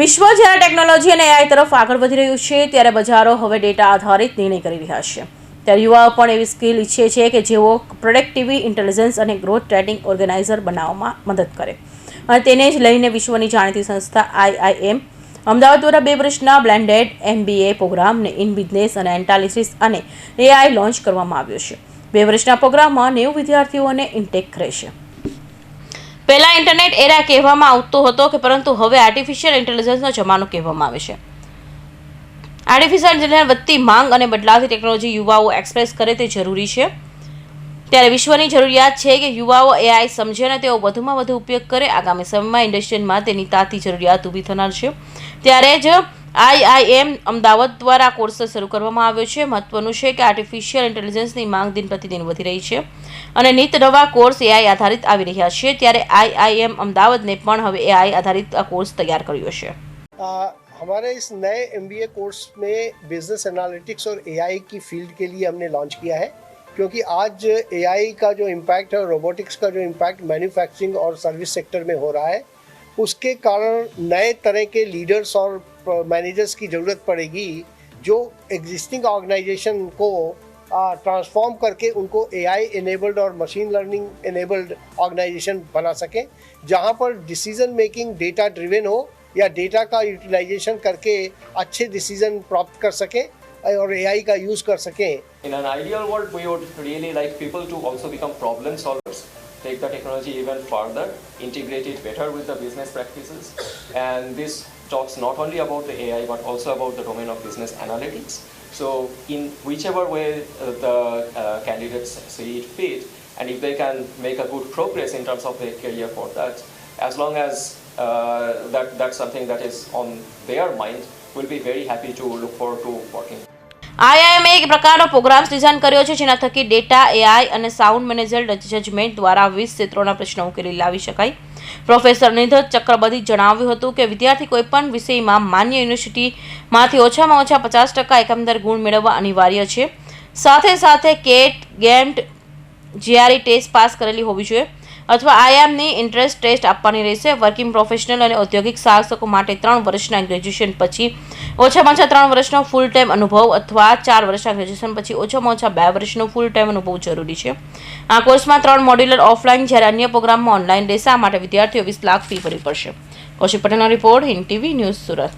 વિશ્વ જ્યારે ટેકનોલોજી અને એઆઈ તરફ આગળ વધી રહ્યું છે, ત્યારે બજારો હવે ડેટા આધારિત નિર્ણય કરી રહ્યા છે. ત્યારે યુવાઓ પણ એવી સ્કિલ ઈચ્છે છે કે જેઓ પ્રોડક્ટિવી ઇન્ટેલિજન્સ અને ગ્રોથ ટ્રેડિંગ ઓર્ગેનાઇઝર બનાવવામાં મદદ કરે. અને તેને જ લઈને વિશ્વની જાણીતી સંસ્થા આઈઆઈએમ અમદાવાદ દ્વારા બે વર્ષના બ્લેન્ડેડ એમબીએ પ્રોગ્રામને ઇન બિઝનેસ અને એન્ટાલિસિસ અને એઆઈ લોન્ચ કરવામાં આવ્યો છે. બે વર્ષના પ્રોગ્રામમાં નેવું વિદ્યાર્થીઓને ઇન્ટેક રહેશે. પહેલા ઇન્ટરનેટ એરા કહેવામાં આવતો હતો કે પરંતુ હવે આર્ટિફિશિયલ ઇન્ટેલિજન્સનો જમાનો કહેવામાં આવે છે. આર્ટિફિશિયલ ઇન્ટેલિજન્સ વધતી માંગ અને બદલાતી ટેકનોલોજી યુવાઓ એક્સપ્રેસ કરે તે જરૂરી છે. ત્યારે વિશ્વની જરૂરિયાત છે કે યુવાઓ એઆઈ સમજે અને તેઓ વધુમાં વધુ ઉપયોગ કરે. આગામી સમયમાં ઇન્ડસ્ટ્રીમાં તેની તાતી જરૂરિયાત ઊભી થનાર છે. ત્યારે જ આઈઆઈએમ અમદાવાદ દ્વારા આ કોર્સ શરૂ કરવામાં આવ્યો છે મહત્વનું છે કે આર્ટિફિશિયલ ઇન્ટેલિજન્સની માંગ દિન પ્રતિદિન વધી રહી છે અને નિત નવા કોર્સ એઆઈ આધારિત આવી રહ્યા છે ત્યારે આઈઆઈએમ અમદાવાદને પણ હવે એઆઈ આધારિત આ કોર્સ તૈયાર કર્યો છે आ, हमारे इस नए एम कोर्स में बिजनेस एनालिटिक्स और एआई की फील्ड के लिए हमने लॉन्च किया है क्योंकि आज एआई का जो इम्पैक्ट है रोबोटिक्स का जो इम्पैक्ट मैन्युफैक्चरिंग और सर्विस सेक्टर में हो रहा है उसके कारण नए तरह के लीडर्स और मैनेजर्स की ज़रूरत पड़ेगी जो एग्जिस्टिंग ऑर्गेनाइजेशन को ट्रांसफॉर्म करके उनको एआई इनेबल्ड और मशीन लर्निंग इनेबल्ड ऑर्गेनाइजेशन बना सकें जहाँ पर डिसीज़न मेकिंग डेटा ड्रिवेन हो या डेटा का यूटिलाइजेशन करके अच्छे डिसीज़न प्राप्त कर सकें और एआई का यूज़ कर सकें। In an ideal world, we would really like people to also become problem solvers, take the technology even further, integrate it better with the business practices. And this talks not only about the AI but also about the domain of business analytics. So, in whichever way uh, the uh, candidates see it fit, and if they can make a good progress in terms of their career for that, as long as uh, that that's something that is on their mind, we'll be very happy to look forward to working. IIMA એક પ્રકારનો programmes design કર્યો છે, જેના થકી data, AI અને sound manager judgement દ્વારા વીસ ક્ષેત્રોના પ્રશ્નો ઉકેલી લાવી શકાય. પ્રોફેસર નિધર ચક્રબર્તી જણાવ્યું હતું કે વિદ્યાર્થી કોઈપણ વિષયમાં માન્ય યુનિવર્સિટીમાંથી ઓછામાં ઓછા પચાસ ટકા એકંદર ગુણ મેળવવા અનિવાર્ય છે. સાથે સાથે CAT GMAT GRE test pass કરેલી હોવી જોઈએ. અથવા આયામની ઇન્ટરેસ્ટ ટેસ્ટ આપવાની રહેશે. વર્કિંગ પ્રોફેશનલ અને ઔદ્યોગિક સાહસકો માટે ત્રણ વર્ષના ગ્રેજ્યુએશન પછી ઓછામાં ઓછા ત્રણ વર્ષનો ફૂલ ટાઈમ અનુભવ અથવા ચાર વર્ષના ગ્રેજ્યુએશન પછી ઓછામાં ઓછા બે વર્ષનો ફૂલ ટાઈમ અનુભવ જરૂરી છે. આ કોર્સમાં ત્રણ મોડ્યુલર ઓફલાઈન જ્યારે અન્ય પ્રોગ્રામમાં ઓનલાઈન રહેશે. આ માટે વિદ્યાર્થીઓ વીસ લાખ ફી ભરવી પડશે. કૌશિક પટેલનો report Hind TV news Surat.